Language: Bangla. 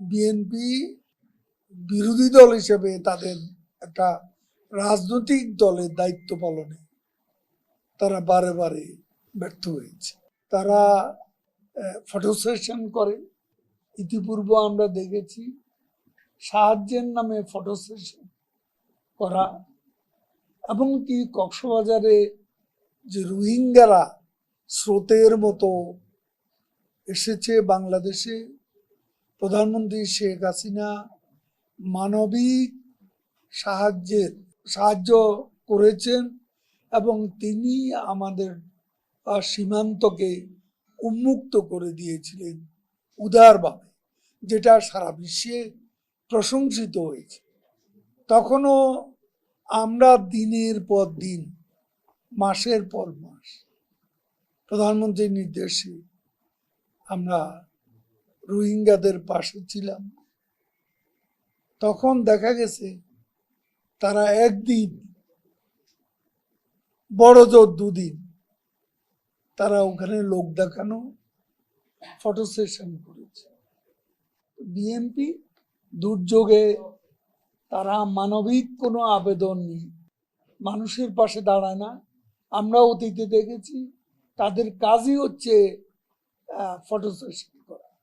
বিএনপি বিরোধী দল হিসেবে তাদের একটা রাজনৈতিক দলের দায়িত্ব পালনে তারা বারে বারে ব্যর্থ হয়েছে। তারা ফটো সেশন করে। ইতিপূর্বে আমরা দেখেছি সাহায্যের নামে ফটো সেশন করা এবং কি কক্সবাজারে যে রোহিঙ্গারা স্রোতের মতো এসেছে বাংলাদেশে প্রধানমন্ত্রী শেখ হাসিনা মানবিক সাহায্যের সাহায্য করেছেন এবং তিনি আমাদের সীমান্তকে উন্মুক্ত করে দিয়েছিলেন উদারভাবে, যেটা সারা বিশ্বে প্রশংসিত হয়েছে। তখনও আমরা দিনের পর দিন, মাসের পর মাস, প্রধানমন্ত্রীর নির্দেশে আমরা রোহিঙ্গাদের পাশে ছিলাম। তখন দেখা গেছে, তারা একদিন, বড় জোর দুদিন, তারা ওখানে লোক দেখানো ফটো সেশন করেছে। বিএনপি দুর্যোগে, তারা মানবিক কোনো আবেদন নেই। মানুষের পাশে দাঁড়ায় না। আমরা অতীতে দেখেছি, তাদের কাজই হচ্ছে ফটো সেশন